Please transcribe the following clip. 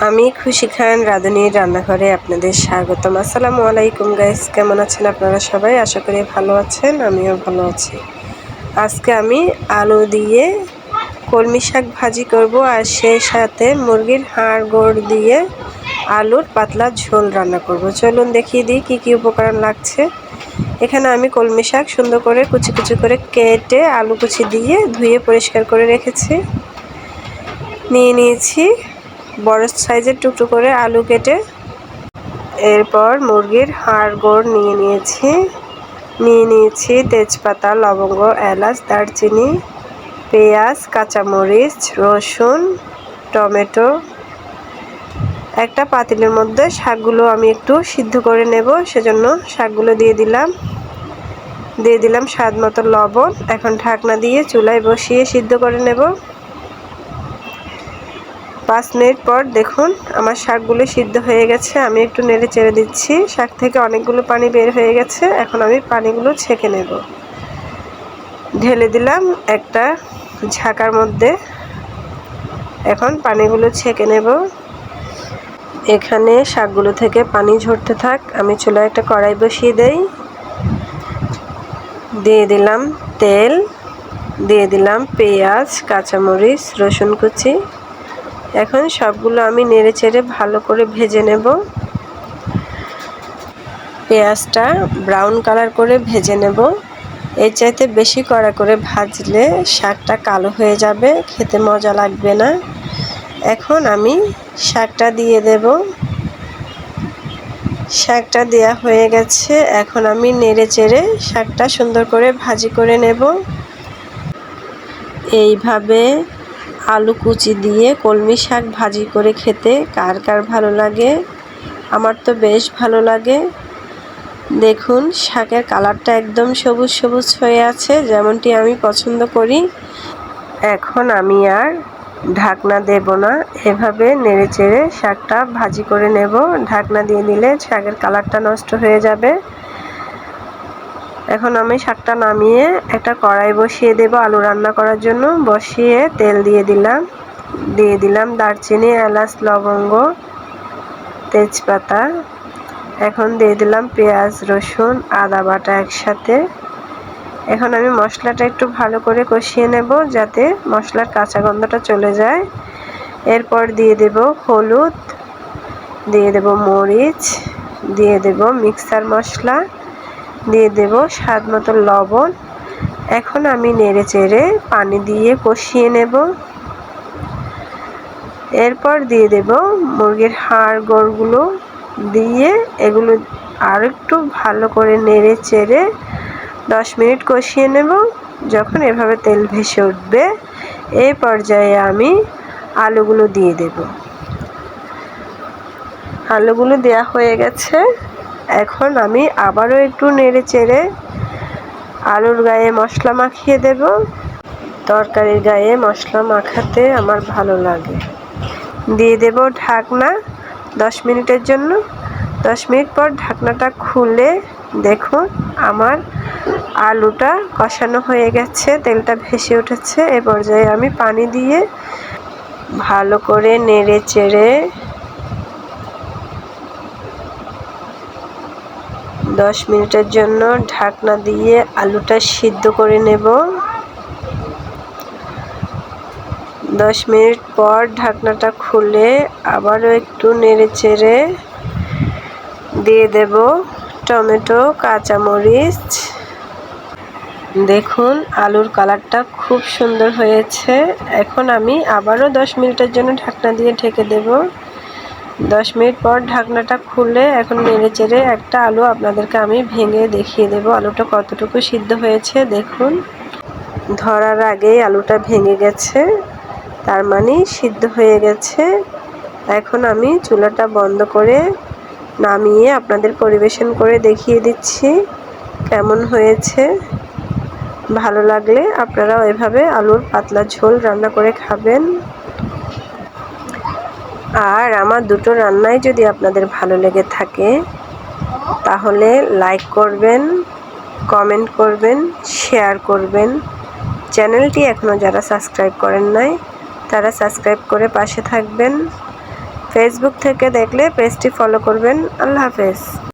আমি খুশি খান রাঁধুনির রান্নাঘরে আপনাদের স্বাগতম। আসসালামু আলাইকুম গাইস কেমন আছেন আপনারা সবাই? আশা করি ভালো আছেন, আমিও ভালো আছি। আজকে আমি আলু দিয়ে কলমি শাক ভাজি করব আর সেই সাথে মুরগির হাড় গোড় দিয়ে আলুর পাতলা ঝোল রান্না করব। চলুন দেখিয়ে দিই কী কী উপকরণ লাগছে। এখানে আমি কলমি শাক সুন্দর করে কুচি কুচি করে কেটে আলু কুচি দিয়ে ধুয়ে পরিষ্কার করে রেখেছি। নিয়ে নিয়েছি বড় সাইজের টুকরো করে আলু কেটে এরপর মুরগির হাড় গোড় নিয়ে নিয়েছি। নিয়ে নিয়েছি তেজপাতা, লবঙ্গ, এলাচ, দারচিনি, পেঁয়াজ, কাঁচামরিচ, রসুন, টমেটো। একটা পাতিলের মধ্যে শাকগুলো আমি একটু সিদ্ধ করে নেব, সেজন্য শাকগুলো দিয়ে দিলাম। দিয়ে দিলাম স্বাদ মতো লবণ। এখন ঢাকনা দিয়ে চুলায় বসিয়ে সিদ্ধ করে নেব। পাঁচ মিনিট পর দেখুন আমার শাকগুলো সিদ্ধ হয়ে গেছে, আমি একটু নেড়ে চেড়ে দিচ্ছি। শাক থেকে অনেকগুলো পানি বের হয়ে গেছে, এখন আমি পানিগুলো ছেঁকে নেব। ঢেলে দিলাম একটা ঝাঁকার মধ্যে। এখন পানিগুলো ছেঁকে নেব। এখানে শাকগুলো থেকে পানি ঝরতে থাক, আমি চুলায় একটা কড়াই বসিয়ে দেই। দিয়ে দিলাম তেল, দিয়ে দিলাম পেঁয়াজ, কাঁচামরিচ, রসুন কুচি। এখন সবগুলো আমি নেড়ে চেড়ে ভালো করে ভেজে নেব। পেঁয়াজটা ব্রাউন কালার করে ভেজে নেব। এর চাইতে বেশি কড়া করে ভাজলে শাকটা কালো হয়ে যাবে, খেতে মজা লাগবে না। এখন আমি শাকটা দিয়ে দেব। শাকটা দেয়া হয়ে গেছে, এখন আমি নেড়ে চেড়ে শাকটা সুন্দর করে ভাজি করে নেব। এইভাবে আলু কুচি দিয়ে কলমি শাক ভাজি করে খেতে কার কার ভালো লাগে? আমার তো বেশ ভালো লাগে। দেখুন, শাকের কালারটা একদম সবুজ সবুজ হয়ে আছে, যেমনটি আমি পছন্দ করি। এখন আমি আর ঢাকনা দেব না। এভাবে নেড়ে চেড়ে শাকটা ভাজি করে নেব। ঢাকনা দিয়ে দিলে শাকের কালারটা নষ্ট হয়ে যাবে। এখন আমি শাকটা নামিয়ে একটা কড়াই বসিয়ে দেব আলু রান্না করার জন্য। বসিয়ে তেল দিয়ে দিলাম দিয়ে দিলাম দারচিনি, এলাচ, লবঙ্গ, তেজপাতা। এখন দিয়ে দিলাম পেঁয়াজ, রসুন, আদা বাটা একসাথে। এখন আমি মশলাটা একটু ভালো করে কষিয়ে নেব যাতে মশলার কাঁচা গন্ধটা চলে যায়। এরপর দিয়ে দেব হলুদ, দিয়ে দেব মরিচ, দিয়ে দেব মিক্সার মশলা। দিয়ে দেব স্বাদ মতো লবণ। এখন আমি নেড়ে চেড়ে পানি দিয়ে কষিয়ে নেব। এরপর দিয়ে দেব মুরগির হাড় গোড়গুলো দিয়ে এগুলো আর একটু ভালো করে নেড়ে চেড়ে দশ মিনিট কষিয়ে নেব। যখন এভাবে তেল ভেসে উঠবে এই পর্যায়ে আমি আলুগুলো দিয়ে দেব। আলুগুলো দেয়া হয়ে গেছে। এখন আমি আবারও একটু নেড়ে চেড়ে আলুর গায়ে মশলা মাখিয়ে দেব। তরকারির গায়ে মশলা মাখাতে আমার ভালো লাগে। দিয়ে দেব ঢাকনা দশ মিনিটের জন্য। দশ মিনিট পর ঢাকনাটা খুলে দেখুন আমার আলুটা কষানো হয়ে গেছে, তেলটা ভেসে উঠেছে। এ পর্যায়ে আমি পানি দিয়ে ভালো করে নেড়ে চেড়ে দশ মিনিটের জন্য ঢাকনা দিয়ে আলুটা সিদ্ধ করে নেব। দশ মিনিট পর ঢাকনাটা খুলে আবারও একটু নেড়ে চেড়ে দিয়ে দেব টমেটো, কাঁচামরিচ। দেখুন, আলুর কালারটা খুব সুন্দর হয়েছে। এখন আমি আবারও দশ মিনিটের জন্য ঢাকনা দিয়ে ঢেকে দেব। দশ মিনিট পর ঢাকনাটা খুলে এখন নেড়ে চেড়ে একটা আলু আপনাদেরকে আমি ভেঙে দেখিয়ে দেব। আলুটা কতটুকু সিদ্ধ হয়েছে দেখুন। ধরার আগেই আলুটা ভেঙে গেছে, তার মানে সিদ্ধ হয়ে গেছে। এখন আমি চুলাটা বন্ধ করে নামিয়ে আপনাদের পরিবেশন করে দেখিয়ে দিচ্ছি কেমন হয়েছে। ভালো লাগলে আপনারা এভাবে আলুর পাতলা ঝোল রান্না করে খাবেন। আর আমার দুটো রান্নাই যদি আপনাদের ভালো লেগে থাকে, তাহলে লাইক করবেন কমেন্ট করবেন শেয়ার করবেন। চ্যানেলটি এখনও যারা সাবস্ক্রাইব করেন নাই, তারা সাবস্ক্রাইব করে পাশে থাকবেন। ফেসবুক থেকে দেখলে পেজটি ফলো করবেন। আল্লাহ হাফেজ।